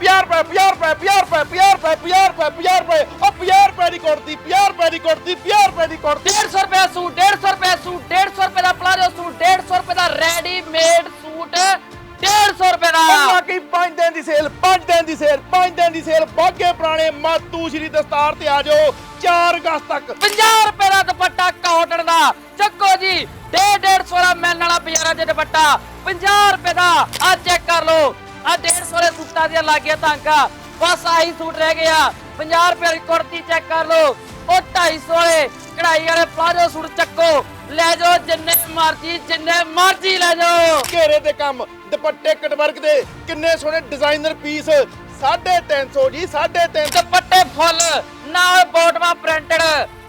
50 ਰੁਪਏ 50 ਰੁਪਏ 50 ਰੁਪਏ 50 ਰੁਪਏ 50 ਰੁਪਏ 50 ਰੁਪਏ ਉਹ 50 ਰੁਪਏ ਦੀ ਕੁੜਤੀ 50 ਰੁਪਏ ਦੀ ਕੁੜਤੀ 50 ਰੁਪਏ ਦੀ ਕੁੜਤੀ 150 ਰੁਪਏ ਸੂਟ 150 ਰੁਪਏ ਸੂਟ 150 ਰੁਪਏ ਦਾ ਪਲਾਜੋ ਸੂਟ 150 ਰੁਪਏ ਦਾ ਰੈਡੀਮੇਡ ਸੂਟ 150 ਰੁਪਏ ਦਾ। ਅੱਲਾ ਕੀ 5 ਦਿਨ ਦੀ ਸੇਲ 5 ਦਿਨ ਦੀ ਸੇਲ 5 ਦਿਨ ਦੀ ਸੇਲ ਬਾਗੇ ਪੁਰਾਣੇ ਮਾਤੂ ਸ਼੍ਰੀ ਦਸਤਾਰ ਤੇ ਆ ਜਾਓ 4 ਅਗਸਤ ਤੱਕ। 50 ਰੁਪਏ ਦਾ ਦੁਪੱਟਾ ਕਾਟਨ ਦਾ। ਚੱਕੋ ਜੀ 150 ਵਾਲਾ ਮੈਨ ਵਾਲਾ ਬਾਜ਼ਾਰਾਂ 'ਚ ਦੁਪੱਟਾ। 50 ਰੁਪਏ ਦਾ ਆ ਚੈੱਕ ਕਰ ਲਓ। ਆ 150 ਵਾਲੇ ਸੂਟਾਂ ਦੀਆਂ ਲੱਗੀਆਂ ਤਾਂਕਾ ਬਸ ਆਹੀ ਸੂਟ ਰਹਿ ਗਿਆ 50 ਰੁਪਏ ਦੀ ਕੁੜਤੀ ਚੈੱਕ ਕਰ ਲਓ। ਉਹ 250 ਵਾਲੇ ਕਢਾਈ ਵਾਲੇ ਪਲਾਜੋ ਸੂਟ ਚੱਕੋ। ਲੈ ਜਾਓ, ਜਿੰਨੇ ਮਰਜ਼ੀ ਜਿੰਨੇ ਮਰਜ਼ੀ ਲੈ ਜਾਓ। ਘੇਰੇ ਦੇ ਕੰਮ, ਦੁਪੱਟੇ, ਕਟਵਰਕ ਦੇ ਕਿੰਨੇ ਸੋਹਣੇ ਡਿਜ਼ਾਈਨਰ ਪੀਸ 350 ਜੀ 350 ਦੁਪੱਟੇ ਫੁੱਲ, ਨਾਲ ਬੋਟਮਾਂ ਪ੍ਰਿੰਟਡ।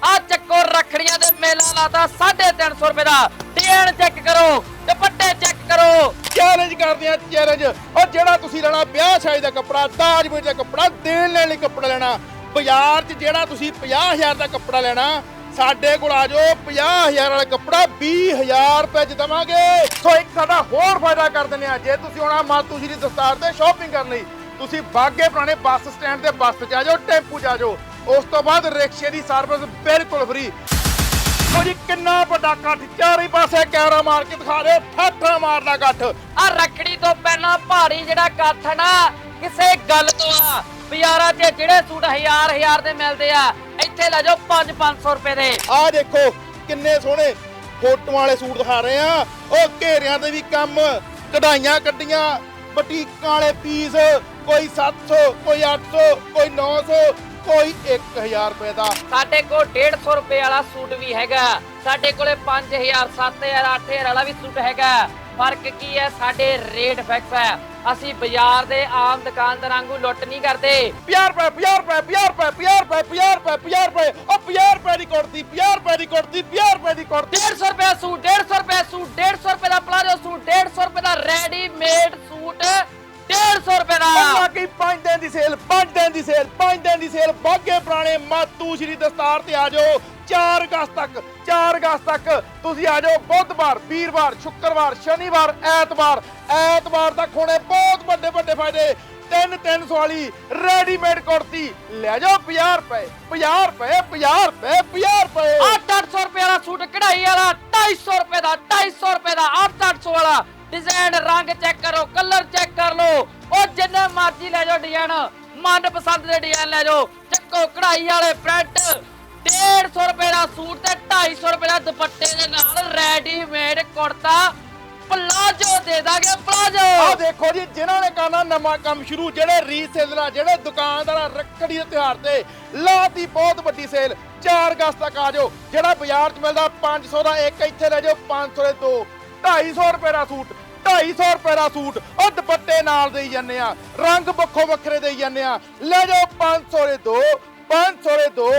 ਆ ਚੱਕੋ ਰਖੜੀਆਂ ਦੇ ਮੇਲਾ ਲਾਤਾ 350 ਰੁਪਏ ਦਾ। ਡਿਜ਼ਾਈਨ ਚੈੱਕ ਕਰੋ ਦੁਪੱਟੇ ਚੈੱਕ ਕਰੋ। ਚੈਲੰਜ ਕਰਦੇ ਆ ਚੈਲੰਜ ਉਹ ਜਿਹੜਾ ਤੁਸੀਂ ਲੈਣਾ ਵਿਆਹ ਸ਼ਾਦੀ ਦਾ ਕੱਪੜਾ ਦਾਜ ਦਾ ਕੱਪੜਾ, ਦੇਣ ਲੈਣ ਲਈ ਕੱਪੜਾ ਲੈਣਾ। ਬਾਜ਼ਾਰ 'ਚ ਜਿਹੜਾ ਤੁਸੀਂ 50000 ਦਾ ਕੱਪੜਾ ਲੈਣਾ, ਸਾਡੇ ਕੋਲ ਆ ਜਾਓ 50000 ਵਾਲਾ ਕੱਪੜਾ 20000 ਰੁਪਏ 'ਚ ਦਵਾਂਗੇ। ਸੋ ਇੱਕ ਸਾਡਾ ਹੋਰ ਫਾਇਦਾ ਕਰ ਦਿੰਦੇ ਆ। ਜੇ ਤੁਸੀਂ ਆਉਣਾ ਮਾਤੂ ਸ਼੍ਰੀ ਦਸਤਾਰ ਤੇ ਸ਼ਾਪਿੰਗ ਕਰਨ ਲਈ ਤੁਸੀਂ ਬਾਗੇ ਪੁਰਾਣੇ ਬੱਸ ਸਟੈਂਡ ਤੇ ਬੱਸ 'ਚ ਆ ਜਾਓ ਟੈਂਪੂ 'ਚ ਆ ਜਾਓ। ਉਸ ਤੋਂ ਬਾਅਦ ਰਿਕਸ਼ੇ ਦੀ ਸਰਵਿਸ ਬਿਲਕੁਲ ਫ੍ਰੀ ਉਹ ਜੀ ਕਿੰਨਾ ਵੱਡਾ ਇਕੱਠ ਚਾਰੇ ਪਾਸੇ ਕੈਮਰਾ ਮਾਰ ਕੇ ਦਿਖਾ ਦਿਓ ਠਾਠਾ ਮਾਰਦਾ ਇਕੱਠ। ਆ ਰਖੜੀ ਤੋਂ ਪਹਿਲਾਂ ਭਾਰੀ ਜਿਹੜਾ ਕੱਥ ਨਾ ਕਿਸੇ ਗੱਲ ਤੋਂ ਆ। ਬਾਜ਼ਾਰਾਂ 'ਚ ਜਿਹੜੇ ਸੂਟ ਹਜ਼ਾਰ ਹਜ਼ਾਰ ਦੇ ਮਿਲਦੇ ਆ ਇੱਥੇ ਲੈ ਜਾਓ 5 500 ਰੁਪਏ ਦੇ। ਆਹ ਦੇਖੋ ਕਿੰਨੇ ਸੋਹਣੇ ਫੋਟੋਆਂ ਵਾਲੇ ਸੂਟ ਦਿਖਾ ਰਹੇ ਆ। ਉਹ ਘੇਰਿਆਂ ਤੇ ਵੀ ਕੰਮ ਕਢਾਈਆਂ ਕੱਢੀਆਂ ਬਟੀਕਾਂ ਵਾਲੇ ਪੀਸ ਕੋਈ 700 ਕੋਈ 800 ਕੋਈ 900 ਕੋਈ 1000 ਰੁਪਏ ਦਾ। ਸਾਡੇ ਕੋਲ 150 ਰੁਪਏ ਵਾਲਾ ਸੂਟ ਵੀ ਹੈਗਾ। ਸਾਡੇ ਕੋਲੇ 5000 7000 8000 ਵਾਲਾ ਵੀ ਸੂਟ ਹੈਗਾ। ਫ਼ਰਕ ਕੀ ਹੈ? ਸਾਡੇ ਰੇਟ ਫਿਕਸ ਹੈ। ਅਸੀਂ ਬਾਜ਼ਾਰ ਦੇ ਆਮ ਦੁਕਾਨਦਾਰਾਂ ਵਾਂਗੂ ਲੁੱਟ ਨਹੀਂ ਕਰਦੇ। 50 ਰੁਪਏ 50 ਰੁਪਏ 50 ਰੁਪਏ 50 ਰੁਪਏ 50 ਰੁਪਏ 50 ਰੁਪਏ। ਉਹ 50 ਰੁਪਏ ਦੀ ਕੁੜਤੀ 50 ਰੁਪਏ ਦੀ ਕੁੜਤੀ 50 ਰੁਪਏ ਦੀ ਕੁੜਤੀ। 150 ਰੁਪਏ ਸੂਟ 150 ਰੁਪਏ ਸੂਟ 150 ਰੁਪਏ ਦਾ ਪਲਾਜੋ ਸੂਟ 150 ਰੁਪਏ ਦਾ ਰੈਡੀਮੇਡ ਸੂਟ। 150 ਰੁਪਏ ਦਾ। ਅੱਲਾ ਕੀ 5 ਦਿਨ ਦੀ ਸੇਲ 5 ਦਿਨ ਦੀ ਸੇਲ 5 ਦਿਨ ਦੀ ਸੇਲ ਬਾਗੇ ਪੁਰਾਣੇ ਮਾਤੂ ਸ਼੍ਰੀ ਦਸਤਾਰ ਤੇ ਆ ਜਾਓ। 4 ਅਗਸਤ ਤੱਕ 4 ਅਗਸਤ ਤੱਕ ਤੁਸੀਂ ਆ ਜਾਓ ਬੁੱਧਵਾਰ ਵੀਰਵਾਰ ਸ਼ੁੱਕਰਵਾਰ ਸ਼ਨੀਵਾਰ ਐਤਵਾਰ। ਐਤਵਾਰ ਤੱਕ ਹੋਣੇ ਬਹੁਤ ਵੱਡੇ ਵੱਡੇ ਫਾਇਦੇ। 3 300 ਵਾਲੀ ਰੈਡੀਮੇਡ ਕੁੜਤੀ। ਲੈ ਜਾਓ 50 ਰੁਪਏ 50 ਰੁਪਏ 50 ਰੁਪਏ 50 ਰੁਪਏ। 8-800 ਰੁਪਏ ਵਾਲਾ ਸੂਟ ਕਢਾਈ ਵਾਲਾ 250 ਰੁਪਏ ਦਾ 250 ਰੁਪਏ ਦਾ 8-800 ਵਾਲਾ। ਡਿਜ਼ਾਈਨ ਰੰਗ ਚੈੱਕ ਕਰੋ ਕਲਰ ਚੈੱਕ ਕਰ ਲਓ। ਉਹ ਜਿੰਨੇ ਮਰਜ਼ੀ ਲੈ ਜਾਓ ਡਿਜ਼ਾਈਨ ਮਨ ਪਸੰਦ ਦੇ ਡਿਜ਼ਾਈਨ ਲੈ ਜਾਓ। ਚੱਕੋ ਕਢਾਈ ਵਾਲੇ ਪ੍ਰਿੰਟ 150 ਰੁਪਏ ਦਾ ਸੂਟ ਤੇ 250 ਰੁਪਏ ਦਾ ਦੁਪੱਟੇ ਦੇ ਨਾਲ ਰੈਡੀਮੇਡ ਕੁੜਤਾ ਪਲਾਜੋ ਦੇ ਦਾਂਗੇ, ਪਲਾਜੋ। ਆਹ ਦੇਖੋ ਜੀ, ਜਿਨ੍ਹਾਂ ਨੇ ਕਰਨਾ ਨਵਾਂ ਕੰਮ ਸ਼ੁਰੂ, ਜਿਹੜੇ ਰੀਸੇਲਰ ਜਿਹੜੇ ਦੁਕਾਨਦਾਰ ਰੱਖੜੀ ਦੇ ਤਿਉਹਾਰ ਤੇ, ਲਾਤੀ ਬਹੁਤ ਵੱਡੀ ਸੇਲ 4 ਅਗਸਤ ਤੱਕ ਆ ਜਾਓ, ਜਿਹੜਾ ਬਾਜ਼ਾਰ 'ਚ ਮਿਲਦਾ 500 ਦਾ, ਇੱਕ ਇੱਥੇ ਲੈ ਜਾਓ 500 ਦੇ ਦੋ 250 ਰੁਪਏ ਦਾ ਸੂਟ। 250 ਰੁਪਏ ਦਾ ਸੂਟ, ਉਹ ਦੁਪੱਟੇ ਨਾਲ ਦੇਈ ਜਾਂਦੇ ਆ, ਰੰਗ ਵੱਖੋ ਵੱਖਰੇ ਦੇਈ ਜਾਂਦੇ ਆ। ਲੈ ਜਾਓ 500 ਦੇ ਦੋ 500 ਦੇ ਦੋ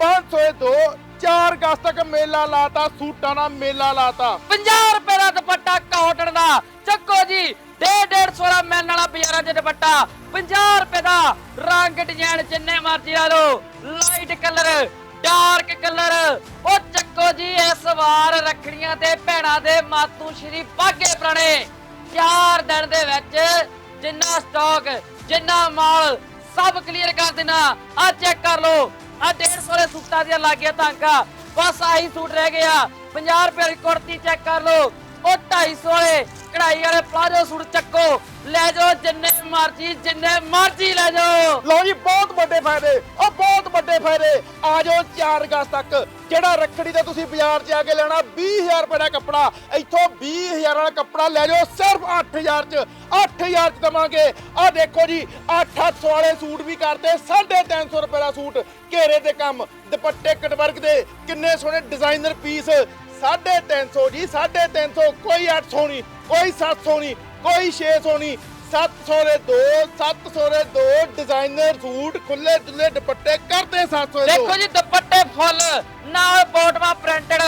500 ਦੇ ਦੋ 4 ਅਗਸਤ ਤੱਕ ਮੇਲਾ ਲਾਤਾ, ਸੂਟਾਂ ਦਾ ਮੇਲਾ ਲਾਤਾ। 50 ਰੁਪਏ ਦਾ ਦੁਪੱਟਾ ਕਾਟਨ ਦਾ, ਚੱਕੋ ਜੀ 150 ਵਾਲਾ ਮੈਨ ਵਾਲਾ ਬਾਜ਼ਾਰਾਂ 'ਚ ਦੁਪੱਟਾ 50 ਰੁਪਏ ਦਾ, ਰੰਗ ਡਿਜ਼ਾਈਨ ਜਿੰਨੇ ਮਰਜ਼ੀ ਲਾ ਲਓ ਲਾਈਟ ਕਲਰ ਡਾਰਕ ਕਲਰ ਉਹ ਚੱਕੋ ਜੀ, ਇਸ ਵਾਰ ਰੱਖੜੀਆਂ ਤੇ ਭੈਣਾਂ ਦੇ ਮਾਤੂ ਸ਼੍ਰੀ ਬਾਗੇ ਪੁਰਾਣੇ। 4 ਦਿਨ ਦੇ ਵਿੱਚ ਜਿੰਨਾ ਸਟਾਕ ਜਿੰਨਾ ਮਾਲ ਸਭ ਕਲੀਅਰ ਕਰ ਦੇਣਾ। ਆ ਚੈੱਕ ਕਰ ਲਓ। ਆ 150 ਵਾਲੇ ਸੂਟਾਂ ਦੀਆਂ ਲੱਗੀਆਂ ਤਾਂਕਾ ਬਸ ਆਹੀ ਸੂਟ ਰਹਿ ਗਿਆ 50 ਰੁਪਏ ਦੀ ਕੁੜਤੀ ਚੈੱਕ ਕਰ ਲਓ। ਉਹ 250 ਵਾਲੇ ਕਢਾਈ ਵਾਲੇ ਪਲਾਜੋ ਸੂਟ ਚੱਕੋ। ਲੈ ਜਾਓ ਜਿੰਨੇ ਮਰਜ਼ੀ, ਜਿੰਨੇ ਮਰਜ਼ੀ ਲੈ ਜਾਓ। ਲਓ ਜੀ, ਬਹੁਤ ਵੱਡੇ ਫਾਇਦੇ। ਉਹ ਬਹੁਤ ਵੱਡੇ ਫਾਇਦੇ। ਆ ਜਾਓ 4 ਅਗਸਤ ਤੱਕ। ਜਿਹੜਾ ਰੱਖੜੀ ਤੇ ਤੁਸੀਂ ਬਾਜ਼ਾਰ 'ਚ ਆ ਕੇ ਲੈਣਾ 20000 ਰੁਪਏ ਦਾ ਕੱਪੜਾ। ਇੱਥੋਂ 20000 ਵਾਲਾ ਕੱਪੜਾ ਲੈ ਜਾਓ, ਸਿਰਫ 8000 'ਚ। 8000 'ਚ ਦਵਾਂਗੇ। ਆ ਦੇਖੋ ਜੀ 800 ਵਾਲੇ ਸੂਟ ਵੀ ਕਰਦੇ 350 ਰੁਪਏ ਦਾ ਸੂਟ, ਘੇਰੇ ਤੇ ਕੰਮ। ਦੁਪੱਟੇ ਕਟਵਰਕ ਦੇ, ਕਿੰਨੇ ਸੋਹਣੇ ਡਿਜ਼ਾਈਨਰ ਪੀਸ। 350 ਜੀ 350 ਕੋਈ 800 ਨਹੀਂ, ਕੋਈ 700 ਨਹੀਂ, ਕੋਈ 600 ਨਹੀਂ। 700 ਦੇ ਦੋ 700 ਦੇ ਦੋ ਡਿਜ਼ਾਈਨਰ ਸੂਟ ਖੁੱਲੇ ਡੁੱਲੇ ਦੁਪੱਟੇ ਕਰਦੇ 700 ਦੇ ਦੇਖੋ ਜੀ, ਦੁਪੱਟੇ ਫੁੱਲ, ਨਾਲ ਬੋਟਮਾ ਪ੍ਰਿੰਟਡ।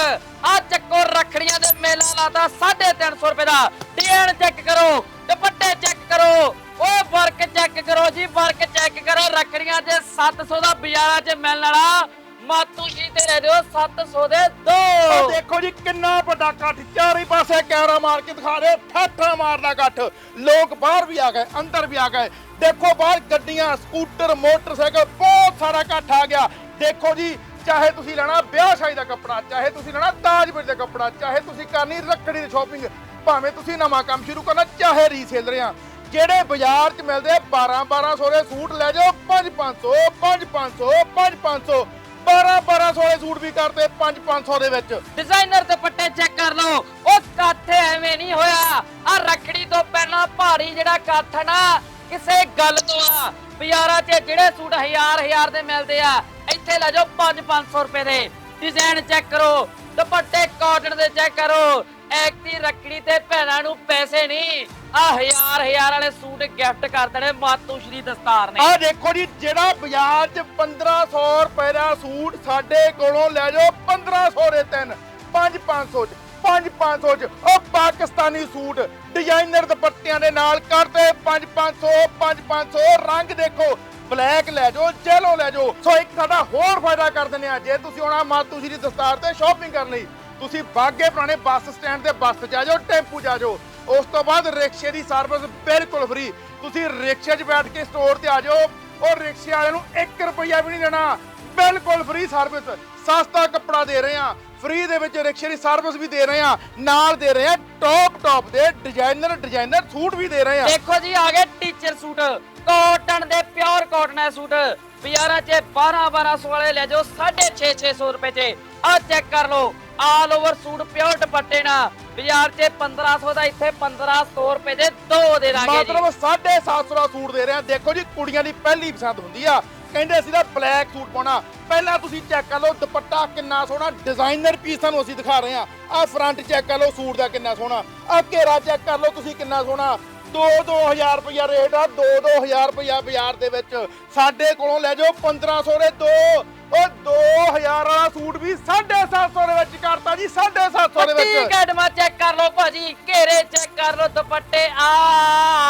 ਆ ਚੱਕੋ, ਰੱਖੜੀਆਂ ਦੇ ਮੇਲਾ ਲਾਤਾ 350 ਰੁਪਏ ਦਾ। ਡਿਜ਼ਾਈਨ ਚੈੱਕ ਕਰੋ, ਦੁਪੱਟੇ ਚੈੱਕ ਕਰੋ। ਓਏ ਵਰਕ ਚੈੱਕ ਕਰੋ ਜੀ ਵਰਕ ਚੈੱਕ ਕਰੋ। ਰੱਖੜੀਆਂ 'ਚ 700 ਦਾ ਬਾਜ਼ਾਰਾਂ 'ਚ ਮਿਲਣ ਵਾਲਾ। ਮਾਤੂ ਤੇ ਲੈ 700 ਦੇ ਦੋ। ਆ ਦੇਖੋ ਜੀ, ਕਿੰਨਾ ਵੱਡਾ ਇਕੱਠ। ਚਾਰੇ ਪਾਸੇ ਕੈਮਰਾ ਮਾਰ ਕੇ ਦਿਖਾ ਰਹੇ, ਠਾਠਾ ਮਾਰਦਾ ਇਕੱਠ। ਲੋਕ ਬਾਹਰ ਵੀ ਆ ਗਏ, ਅੰਦਰ ਵੀ ਆ ਗਏ। ਦੇਖੋ ਬਾਹਰ ਗੱਡੀਆਂ, ਸਕੂਟਰ, ਮੋਟਰਸਾਈਕਲ, ਬਹੁਤ ਸਾਰਾ ਇਕੱਠ ਆ ਗਿਆ। ਦੇਖੋ ਜੀ, ਚਾਹੇ ਤੁਸੀਂ ਲੈਣਾ ਵਿਆਹ ਸ਼ਾਦੀ ਦਾ ਕੱਪੜਾ, ਚਾਹੇ ਤੁਸੀਂ ਲੈਣਾ ਦਾਜ ਦਾ ਕੱਪੜਾ, ਚਾਹੇ ਤੁਸੀਂ ਕਰਨੀ ਰੱਖੜੀ ਦੀ ਸ਼ਾਪਿੰਗ ਭਾਵੇਂ ਤੁਸੀਂ ਨਵਾਂ ਕੰਮ ਸ਼ੁਰੂ ਕਰਨਾ, ਚਾਹੇ ਰੀਸੇਲਰ ਆ। ਜਿਹੜੇ ਬਾਜ਼ਾਰ 'ਚ ਮਿਲਦੇ 12 1200 ਦੇ ਸੂਟ ਲੈ ਜਾਓ 5 500 5 500 5 500 12 1200 ਦੇ ਸੂਟ ਵੀ ਕਰਦੇ 5 500 ਦੇ ਵਿੱਚ। ਡਿਜ਼ਾਈਨਰ ਦੁਪੱਟੇ ਚੈੱਕ ਕਰ ਲਓ। ਉਹ ਕੱਥ ਐਵੇਂ ਨਹੀਂ ਹੋਇਆ। ਆ ਰੱਖੜੀ ਤੋਂ ਪਹਿਲਾਂ ਭਾਰੀ ਜਿਹੜਾ ਕੱਥ ਨਾ, ਕਿਸੇ ਗੱਲ ਤੋਂ ਆ। ਬਾਜ਼ਾਰਾਂ 'ਚ ਜਿਹੜੇ ਸੂਟ ਹਜ਼ਾਰ ਹਜ਼ਾਰ ਦੇ ਮਿਲਦੇ ਆ, ਇੱਥੇ ਲੈ ਜਾਓ 5 500 ਰੁਪਏ ਦੇ। ਡਿਜ਼ਾਈਨ ਚੈੱਕ ਕਰੋ। ਦੁਪੱਟੇ ਕਾਟਨ ਦੇ ਚੈੱਕ ਕਰੋ। ਐਕਤੀ ਰੱਖੜੀ ਤੇ ਭੈਣਾਂ ਨੂੰ ਪੈਸੇ ਨਹੀਂ ਆ ਹਜ਼ਾਰ ਹਜ਼ਾਰ ਵਾਲੇ ਸੂਟ ਗਿਫਟ ਕਰ ਦੇਣੇ ਮਾਤੂ ਦਸਤਾਰ ਨੇ। ਆਹ ਦੇਖੋ ਜੀ, ਜਿਹੜਾ ਬਾਜ਼ਾਰ 'ਚ 1500 ਰੁਪਏ ਦਾ ਸੂਟ ਸਾਡੇ ਕੋਲੋਂ ਲੈ ਜਾਓ 1500 ਦੇ ਤਿੰਨ 5500 'ਚ 5500 'ਚ। ਉਹ ਪਾਕਿਸਤਾਨੀ ਸੂਟ ਡਿਜ਼ਾਈਨਰ ਦੁਪੱਟਿਆਂ ਦੇ ਨਾਲ ਕਰਦੇ 5500 5500 ਰੰਗ ਦੇਖੋ ਬਲੈਕ ਲੈ ਜਾਓ ਜੈਲੋ ਲੈ ਜਾਓ। ਸੋ ਇੱਕ ਸਾਡਾ ਹੋਰ ਫਾਇਦਾ ਕਰ ਦਿੰਦੇ ਆ, ਜੇ ਤੁਸੀਂ ਆਉਣਾ ਮਾਤੂ ਸ਼੍ਰੀ ਦਸਤਾਰ ਤੇ ਸ਼ਾਪਿੰਗ ਕਰਨ ਲਈ। ਤੁਸੀਂ ਬਾਗੇ ਪੁਰਾਣੇ ਬੱਸ ਸਟੈਂਡ ਤੇ ਬੱਸ 'ਚ ਆ ਜਾਓ, ਟੈਂਪੂ 'ਚ ਜਾਓ। ਉਸ ਤੋਂ ਬਾਅਦ ਰਿਕਸ਼ੇ ਦੀ ਸਰਵਿਸ ਬਿਲਕੁਲ ਫ੍ਰੀ ਤੁਸੀਂ ਰਿਕਸ਼ੇ 'ਚ ਬੈਠ ਕੇ ਸਟੋਰ ਤੇ ਆ ਜਾਓ। ਉਹ ਰਿਕਸ਼ੇ ਵਾਲੇ ਨੂੰ 1 ਰੁਪਈਆ ਵੀ ਨਹੀਂ ਦੇਣਾ। ਬਿਲਕੁਲ ਫ੍ਰੀ ਸਰਵਿਸ ਸਸਤਾ ਕੱਪੜਾ ਦੇ ਰਹੇ ਆ ਫ੍ਰੀ ਦੇ ਵਿੱਚ ਰਿਕਸ਼ੇ ਦੀ ਸਰਵਿਸ ਵੀ ਦੇ ਰਹੇ ਆ ਨਾਲ ਦੇ ਰਹੇ ਆ ਟੌਪ ਟੌਪ ਦੇ ਡਿਜ਼ਾਈਨਰ ਡਿਜ਼ਾਈਨਰ ਸੂਟ ਵੀ ਦੇ ਰਹੇ ਆ ਦੇਖੋ ਜੀ, ਆ ਗਏ ਟੀਚਰ ਸੂਟ। ਕਾਟਨ ਦੇ ਪਿਓਰ ਕਾਟਨ ਦੇ ਸੂਟ। ਬਾਜ਼ਾਰਾਂ 'ਚ 12 1200 ਵਾਲੇ ਲੈ ਜਾਓ 650 600 ਰੁਪਏ 'ਚ। ਆ ਚੈੱਕ ਕਰ ਲਓ। ਆਲ ਓਵਰ ਸੂਟ ਪਿਓਰ ਦੁਪੱਟੇ ਨਾਲ। ਬਾਜ਼ਾਰ 'ਚ 1500 ਦਾ, ਇੱਥੇ 1500 ਰੁਪਏ ਦੇ ਦੋ ਦੇ ਦਾਂਗੇ ਜੀ। ਮਤਲਬ 750 ਦਾ ਸੂਟ ਦੇ ਰਹੇ ਆ ਦੇਖੋ ਜੀ, ਕੁੜੀਆਂ ਦੀ ਪਹਿਲੀ ਪਸੰਦ ਹੁੰਦੀ ਆ। ਕਹਿੰਦੇ ਸੀ ਨਾ ਬਲੈਕ ਸੂਟ ਪਾਉਣਾ। ਪਹਿਲਾਂ ਤੁਸੀਂ ਚੈੱਕ ਕਰ ਲਓ, ਦੁਪੱਟਾ ਕਿੰਨਾ ਸੋਹਣਾ। ਡਿਜ਼ਾਈਨਰ ਪੀਸ ਤੁਹਾਨੂੰ ਅਸੀਂ ਦਿਖਾ ਰਹੇ ਆ ਆ ਫਰੰਟ ਚੈੱਕ ਕਰ ਲਓ, ਸੂਟ ਦਾ ਕਿੰਨਾ ਸੋਹਣਾ। ਆ ਘੇਰਾ ਚੈੱਕ ਕਰ ਲਓ, ਤੁਸੀਂ ਕਿੰਨਾ ਸੋਹਣਾ। 2-2000 ਰੁਪਇਆ ਰੇਟ ਆ। 2-2000 ਰੁਪਇਆ ਬਾਜ਼ਾਰ ਦੇ ਵਿੱਚ ਸਾਡੇ ਕੋਲੋਂ ਲੈ ਜਾਓ 1500 ਦੇ ਦੋ। ਉਹ 2000 ਵਾਲਾ ਸੂਟ ਵੀ 750 ਦੇ ਵਿੱਚ ਕਰਤਾ ਜੀ 750 ਦੇ ਪੱਟੀ ਵਿੱਚ ਕੈਡਮਾ ਚੈੱਕ ਕਰ ਲਓ ਭਾਜੀ ਘੇਰੇ ਚੈੱਕ ਕਰ ਲਓ ਦੁਪੱਟੇ। ਆ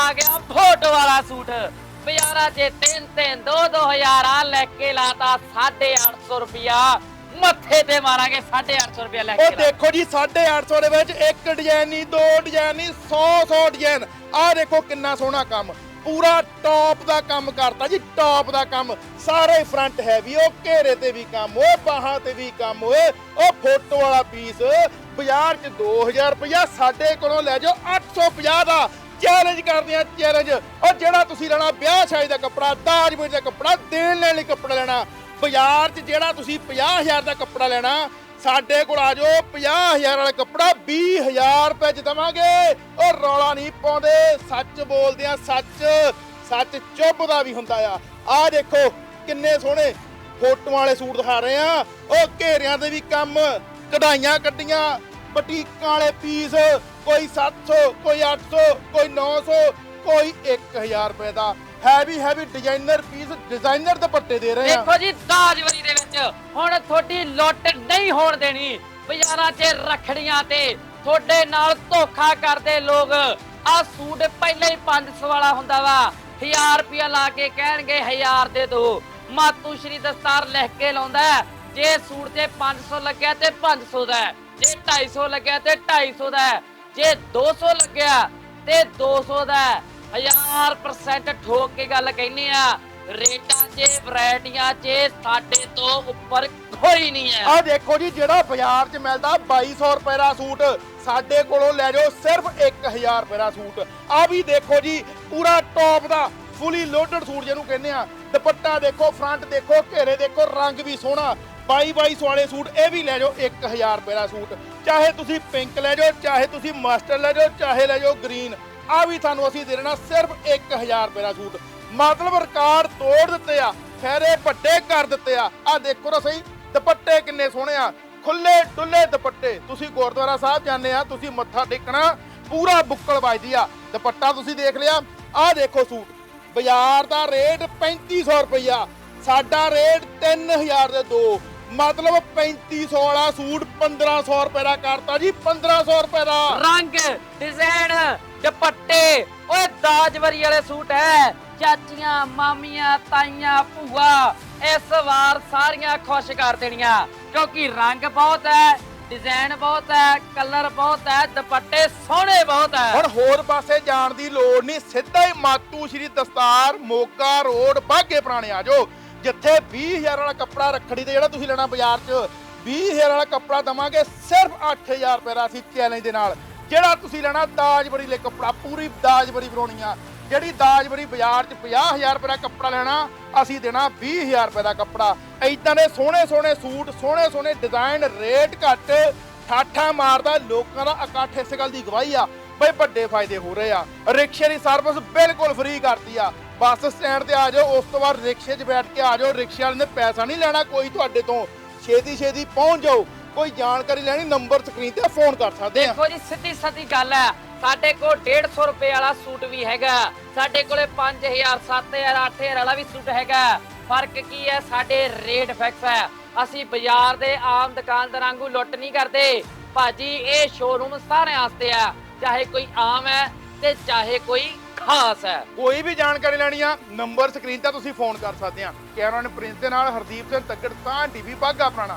ਆ ਗਿਆ ਫੋਟੋ ਵਾਲਾ ਸੂਟ। ਬਾਜ਼ਾਰਾਂ 'ਚ ਤਿੰਨ ਤਿੰਨ ਦੋ ਦੋ ਹਜ਼ਾਰ ਆ ਲੈ ਕੇ ਲਾਤਾ 850 ਰੁਪਿਆ ਮੱਥੇ ਤੇ ਮਾਰਾਂਗੇ 850 ਰੁਪਿਆ ਲੈ ਉਹ ਕੇ ਦੇਖੋ ਜੀ 850 ਦੇ ਵਿੱਚ ਇੱਕ ਡਿਜ਼ਾਈਨ ਨਹੀਂ ਦੋ ਡਿਜ਼ਾਈਨ ਨਹੀਂ 100 100 ਡਿਜ਼ਾਈਨ ਆਹ ਦੇਖੋ ਕਿੰਨਾ ਸੋਹਣਾ ਕੰਮ। ਪੂਰਾ ਟੌਪ ਦਾ ਕੰਮ ਕਰਤਾ ਜੀ ਟੌਪ ਦਾ ਕੰਮ। ਸਾਰੇ ਫਰੰਟ ਹੈਵੀ ਉਹ ਘੇਰੇ ਤੇ ਵੀ ਕੰਮ, ਉਹ ਬਾਹਾਂ ਤੇ ਵੀ ਕੰਮ ਓਏ ਉਹ ਫੋਟੋ ਵਾਲਾ ਪੀਸ ਬਾਜ਼ਾਰ 'ਚ 2000 ਰੁਪਇਆ ਸਾਡੇ ਕੋਲੋਂ ਲੈ ਜਾਓ 850 ਦਾ। ਚੈਲੰਜ ਕਰਦੇ ਆ ਚੈਲੰਜ ਉਹ ਜਿਹੜਾ ਤੁਸੀਂ ਲੈਣਾ, ਵਿਆਹ ਸ਼ਾਦੀ ਦਾ ਕੱਪੜਾ ਦਾਜ ਵਿੱਚ ਦਾ ਕੱਪੜਾ, ਦੇਣ ਲੈਣ ਲਈ ਕੱਪੜਾ ਲੈਣਾ। ਬਾਜ਼ਾਰ 'ਚ ਜਿਹੜਾ ਤੁਸੀਂ 50000 ਦਾ ਕੱਪੜਾ ਲੈਣਾ ਸਾਡੇ ਕੋਲ ਆ ਜਾਓ 50000 ਵਾਲਾ ਕੱਪੜਾ 20000 ਰੁਪਏ ਚ ਦਵਾਂਗੇ। ਉਹ ਰੌਲਾ ਨਹੀਂ ਪਾਉਂਦੇ, ਸੱਚ ਬੋਲਦੇ ਆ, ਸੱਚ ਸੱਚ ਚੁੱਪ ਦਾ ਵੀ ਹੁੰਦਾ ਆ। ਆਹ ਦੇਖੋ, ਕਿੰਨੇ ਸੋਹਣੇ ਫੋਟੋਆਂ ਵਾਲੇ ਸੂਟ ਦਿਖਾ ਰਹੇ ਆ। ਉਹ ਘੇਰਿਆਂ ਦੇ ਵੀ ਕੰਮ, ਕਢਾਈਆਂ ਕੱਢੀਆਂ, ਬਟੀਕਾਂ ਵਾਲੇ ਪੀਸ, ਕੋਈ 700 ਕੋਈ 800 ਕੋਈ 900 ਕੋਈ 1000 ਰੁਪਏ ਦਾ। Heavy heavy designer piece designer ਦੁਪੱਟੇ ਦੇ ਰਹੇ ਆ ਦੇਖੋ ਜੀ ਦਾਜਵਰੀ ਦੇ ਵਿੱਚ ਹੁਣ ਤੁਹਾਡੀ ਲੁੱਟ ਨਹੀਂ ਹੋਣ ਦੇਣੀ ਬਾਜ਼ਾਰਾਂ 'ਚ ਰਖੜੀਆਂ ਤੇ ਤੁਹਾਡੇ ਨਾਲ ਧੋਖਾ ਕਰਦੇ ਲੋਕ ਆ ਸੂਟ ਪਹਿਲਾਂ ਹੀ 500 ਵਾਲਾ ਹੁੰਦਾ ਵਾ 1000 ਰੁਪਿਆ ਲਾ ਕੇ ਕਹਿਣਗੇ 1000 ਦੇ ਦੋ ਮਾਤੂ ਸ਼੍ਰੀ ਦਸਤਾਰ ਲਿਖ ਕੇ ਲਾਉਂਦਾ ਹੈ। ਜੇ ਸੂਟ ਤੇ 500 ਲੱਗਿਆ ਤੇ 500 ਦਾ ਹੈ। ਜੇ 250 ਲੱਗਿਆ ਤੇ 250 ਦਾ ਹੈ। ਜੇ 200 ਲੱਗਿਆ ਤੇ 200 ਦਾ ਹੈ। 1000% ਠੋਕ ਕੇ ਗੱਲ ਕਹਿੰਨੀ ਆ। ਰੇਟਾਂ 'ਚ ਵੈਰਾਈਟੀਆਂ 'ਚ ਸਾਡੇ ਤੋਂ ਉੱਪਰ ਕੋਈ ਨਹੀਂ ਹੈ। ਆ ਦੇਖੋ ਜੀ, ਜਿਹੜਾ ਬਾਜ਼ਾਰ 'ਚ ਮਿਲਦਾ 2200 ਰੁਪਏ ਦਾ ਸੂਟ, ਸਾਡੇ ਕੋਲੋਂ ਲੈ ਜਾਓ ਸਿਰਫ 1000 ਰੁਪਏ ਦਾ ਸੂਟ। ਆ ਵੀ ਦੇਖੋ ਜੀ, ਪੂਰਾ ਟੌਪ ਦਾ ਫੁੱਲੀ ਲੋਡਡ ਸੂਟ ਜਿਹਨੂੰ ਕਹਿੰਦੇ ਆ। ਦੁਪੱਟਾ ਦੇਖੋ ਫਰੰਟ ਦੇਖੋ, ਘੇਰੇ ਦੇਖੋ, ਰੰਗ ਵੀ ਸੋਹਣਾ। 2200 ਵਾਲੇ ਸੂਟ, ਇਹ ਵੀ ਲੈ ਜਾਓ 1000 ਰੁਪਏ ਦਾ ਸੂਟ। ਚਾਹੇ ਤੁਸੀਂ ਪਿੰਕ ਲੈ ਜਾਓ, ਚਾਹੇ ਤੁਸੀਂ ਮਾਸਟਰ ਲੈ ਜਾਓ, ਚਾਹੇ ਲੈ ਜਾਓ ਗ੍ਰੀਨ ਆ ਵੀ ਤੁਹਾਨੂੰ ਅਸੀਂ ਦੇ ਦੇਣਾ ਸਿਰਫ 1000 ਰੁਪਏ ਦਾ ਸੂਟ। ਮਤਲਬ ਰਿਕਾਰਡ ਤੋੜ ਦਿੱਤੇ ਆ ਖੈਰੇ ਵੱਡੇ ਕਰ ਦਿੱਤੇ ਆ। ਆ ਦੇਖੋ ਤਾਂ ਸਹੀ, ਦੁਪੱਟੇ ਕਿੰਨੇ ਸੋਹਣੇ ਆ। ਖੁੱਲੇ ਡੁੱਲੇ ਦੁਪੱਟੇ। ਤੁਸੀਂ ਗੁਰਦੁਆਰਾ ਸਾਹਿਬ ਜਾਂਦੇ ਆ, ਤੁਸੀਂ ਮੱਥਾ ਟੇਕਣਾ, ਪੂਰਾ ਬੁੱਕਲ ਵੱਜਦੀ ਆ। ਦੁਪੱਟਾ ਤੁਸੀਂ ਦੇਖ ਲਿਆ। ਆ ਦੇਖੋ ਸੂਟ। ਬਾਜ਼ਾਰ ਦਾ ਰੇਟ 3500 ਰੁਪਈਆ। ਸਾਡਾ ਰੇਟ 3000 ਦੇ ਦੋ। ਮਤਲਬ 3500 ਵਾਲਾ ਸੂਟ 1500 ਰੁਪਏ ਦਾ ਕਰਤਾ ਜੀ 1500 ਰੁਪਏ ਦਾ। ਰੰਗ ਡਿਜ਼ਾਈਨ ਦੁਪੱਟੇ ਓਏ ਦਾਜਵਰੀ ਵਾਲੇ ਸੂਟ ਹੈ ਚਾਚੀਆਂ ਮਾਮੀਆਂ ਤਾਈਆਂ ਭੂਆ ਇਸ ਵਾਰ ਸਾਰੀਆਂ ਖੁਸ਼ ਕਰ ਦੇਣੀਆਂ। ਕਿਉਂਕਿ ਰੰਗ ਬਹੁਤ ਹੈ ਡਿਜ਼ਾਈਨ ਬਹੁਤ ਹੈ ਕਲਰ ਬਹੁਤ ਹੈ ਦੁਪੱਟੇ ਸੋਹਣੇ ਬਹੁਤ ਹੈ ਹੁਣ ਹੋਰ ਪਾਸੇ ਜਾਣ ਦੀ ਲੋੜ ਨਹੀਂ ਸਿੱਧਾ ਹੀ ਮਾਤੂ ਸ਼੍ਰੀ ਦਸਤਾਰ ਮੋਗਾ ਰੋਡ ਬਾਗੇ ਪੁਰਾਣੇ ਆ ਜਾਓ। ਜਿੱਥੇ 20000 ਵਾਲਾ ਕੱਪੜਾ ਰੱਖੜੀ ਤੇ ਜਿਹੜਾ ਤੁਸੀਂ ਲੈਣਾ ਬਾਜ਼ਾਰ 'ਚ 20000 ਵਾਲਾ ਕੱਪੜਾ ਦਵਾਂਗੇ ਸਿਰਫ 8000 ਰੁਪਏ ਦਾ ਅਸੀਂ ਚੈਲੰਜ ਦੇ ਨਾਲ। ਜਿਹੜਾ ਤੁਸੀਂ ਲੈਣਾ ਦਾਜਬਰੀ ਲਈ ਕੱਪੜਾ, ਪੂਰੀ ਦਾਜਬਰੀ ਬਣਾਉਣੀ ਆ। ਜਿਹੜੀ ਦਾਜਬਰੀ ਬਾਜ਼ਾਰ 'ਚ 50000 ਰੁਪਏ ਦਾ ਕੱਪੜਾ ਲੈਣਾ, ਅਸੀਂ ਦੇਣਾ 20000 ਰੁਪਏ ਦਾ ਕੱਪੜਾ। ਐਦਾਂ ਦੇ ਸੋਹਣੇ ਸੋਹਣੇ ਸੂਟ ਸੋਹਣੇ ਸੋਹਣੇ ਡਿਜ਼ਾਈਨ ਰੇਟ ਘੱਟ, ਠਾਠਾ ਮਾਰਦਾ, ਲੋਕਾਂ ਦਾ ਇਕੱਠ ਇਸ ਗੱਲ ਦੀ ਗਵਾਹੀ ਆ। ਬਈ ਵੱਡੇ ਫਾਇਦੇ ਹੋ ਰਹੇ ਆ। ਰਿਕਸ਼ੇ ਦੀ ਸਰਵਿਸ ਬਿਲਕੁਲ ਫ੍ਰੀ ਕਰਤੀ ਆ। ਬੱਸ ਸਟੈਂਡ ਤੇ ਆ ਜਾਓ, ਉਸ ਤੋਂ ਬਾਅਦ ਰਿਕਸ਼ੇ 'ਚ ਬੈਠ ਕੇ ਆ ਜਾਓ। ਰਿਕਸ਼ੇ ਵਾਲੇ ਨੇ ਪੈਸਾ ਨਹੀਂ ਲੈਣਾ ਕੋਈ ਤੁਹਾਡੇ ਤੋਂ। ਛੇਤੀ ਛੇਤੀ ਪਹੁੰਚ ਜਾਓ। ਕੋਈ ਜਾਣਕਾਰੀ ਲੈਣੀ, ਨੰਬਰ ਸਕਰੀਨ ਤੇ ਫੋਨ ਕਰ ਸਕਦੇ ਆ। ਦੇਖੋ ਜੀ ਸਿੱਧੀ ਸੱਦੀ ਗੱਲ ਹੈ। ਸਾਡੇ ਕੋਲ 150 ਰੁਪਏ ਵਾਲਾ ਸੂਟ ਵੀ ਹੈਗਾ। ਸਾਡੇ ਕੋਲੇ 5000 7000 8000 ਵਾਲਾ ਵੀ ਸੂਟ ਹੈਗਾ। ਫ਼ਰਕ ਕੀ ਹੈ? ਸਾਡੇ ਰੇਟ ਫਿਕਸ ਹੈ। ਅਸੀਂ ਬਾਜ਼ਾਰ ਦੇ ਆਮ ਦੁਕਾਨਦਾਰਾਂ ਵਾਂਗੂ ਲੁੱਟ ਨਹੀਂ ਕਰਦੇ। ਭਾਜੀ, ਇਹ ਸ਼ੋਰੂਮ ਸਾਰਿਆਂ ਵਾਸਤੇ ਆ ਚਾਹੇ ਕੋਈ ਆਮ ਹੈ ਤੇ ਚਾਹੇ ਕੋਈ ਖਾਸ ਹੈ। ਕੋਈ ਵੀ ਜਾਣਕਾਰੀ ਲੈਣੀ ਆ, ਨੰਬਰ ਸਕਰੀਨ ਤੇ ਤੁਸੀਂ ਫੋਨ ਕਰ ਸਕਦੇ ਆ। ਕੈਮਰਾਮੈਨ ਪ੍ਰਿੰਸ ਦੇ ਨਾਲ ਹਰਦੀਪ ਸਿੰਘ ਤੱਕੜ, ਤਾਂ ਟੀਵੀ ਬਾਗਾ ਪੁਰਾਣਾ।